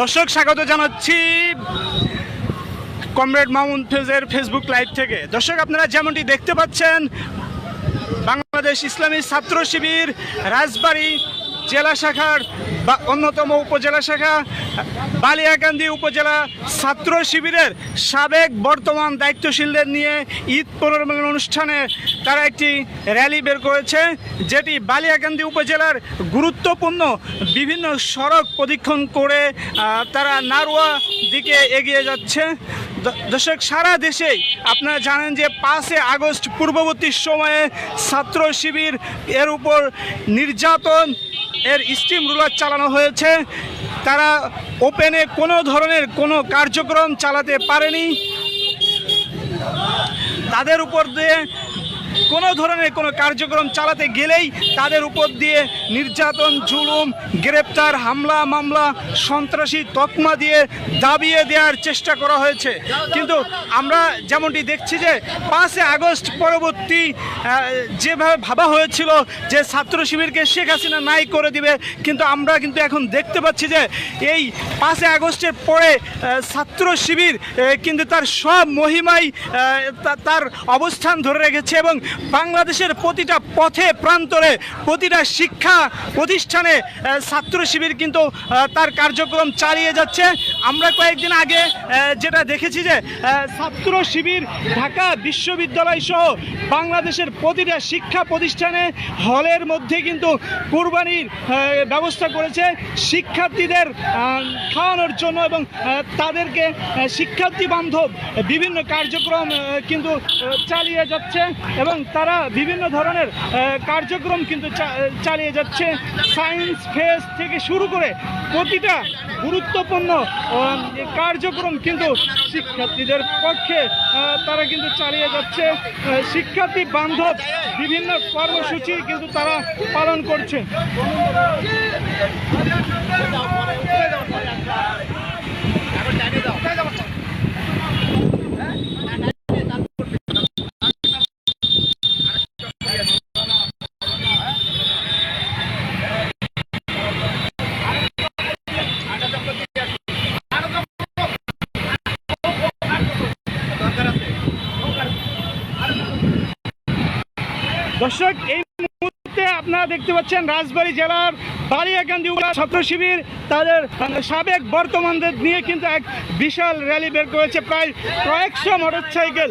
দর্শক, স্বাগত জানাচ্ছি কমরেড মামুন ফেজের ফেসবুক লাইভ থেকে। দর্শক, আপনারা যেমনটি দেখতে পাচ্ছেন, বাংলাদেশ ইসলামী ছাত্র শিবির রাজবাড়ী জেলা শাখার বা অন্যতম উপজেলা শাখা বালিয়াকান্দি উপজেলা ছাত্র শিবিরের সাবেক বর্তমান দায়িত্বশীলদের নিয়ে ঈদ পুনর্মিলন অনুষ্ঠানে তারা একটি র্যালি বের করেছে, যেটি বালিয়াকান্দি উপজেলার গুরুত্বপূর্ণ বিভিন্ন সড়ক প্রদীক্ষণ করে তারা নারোয়া দিকে এগিয়ে যাচ্ছে। দর্শক, সারা দেশেই আপনারা জানেন যে পাঁচে আগস্ট পূর্ববর্তী সময়ে ছাত্র শিবির এর উপর নির্যাতন এর স্টিম রুলার চালানো হয়েছে। তারা ওপেনে কোনো ধরনের কোনো কার্যক্রম চালাতে পারেনি। তাদের উপর দিয়ে কোনো ধরনের কোনো কার্যক্রম চালাতে গেলেই তাদের উপর দিয়ে নির্যাতন, জুলুম, গ্রেপ্তার, হামলা, মামলা, সন্ত্রাসী তকমা দিয়ে দাবিয়ে দেওয়ার চেষ্টা করা হয়েছে। কিন্তু আমরা যেমনটি দেখছি যে পাঁচে আগস্ট পরবর্তী যেভাবে ভাবা হয়েছিল যে ছাত্র শিবিরকে শেখ হাসিনা নাই করে দিবে, কিন্তু আমরা কিন্তু এখন দেখতে পাচ্ছি যে এই পাঁচে আগস্টের পরে ছাত্র শিবির কিন্তু তার সব মহিমাই তার অবস্থান ধরে রেখেছে এবং বাংলাদেশের প্রতিটা পথে, প্রান্তরে, প্রতিটা শিক্ষা প্রতিষ্ঠানে ছাত্র শিবির কিন্তু তার কার্যক্রম চালিয়ে যাচ্ছে। আমরা কয়েকদিন আগে যেটা দেখেছি যে ছাত্র শিবির ঢাকা বিশ্ববিদ্যালয় সহ বাংলাদেশের প্রতিটা শিক্ষা প্রতিষ্ঠানে হলের মধ্যে কিন্তু কুরবানির ব্যবস্থা করেছে। শিক্ষার্থীদের খাওয়ানোর জন্য এবং তাদেরকে শিক্ষার্থী বান্ধব বিভিন্ন কার্যক্রম কিন্তু চালিয়ে যাচ্ছে এবং তারা বিভিন্ন ধরনের কার্যক্রম কিন্তু চালিয়ে যাচ্ছে। সায়েন্স ফেস থেকে শুরু করে প্রতিটা গুরুত্বপূর্ণ কার্যক্রম কিন্তু শিক্ষার্থীদের পক্ষে তারা কিন্তু চালিয়ে যাচ্ছে। শিক্ষার্থী বান্ধব বিভিন্ন কর্মসূচি কিন্তু তারা পালন করছে। দর্শক, এই মুহূর্তে আপনারা দেখতে পাচ্ছেন রাজবাড়ি জেলার বালিয়াকান্দি উপজেলা ছাত্র শিবির। তাদের সাবেক বর্তমানদের নিয়ে কিন্তু এক বিশাল র্যালি বের করেছে, প্রায় কয়েকশো মোটরসাইকেল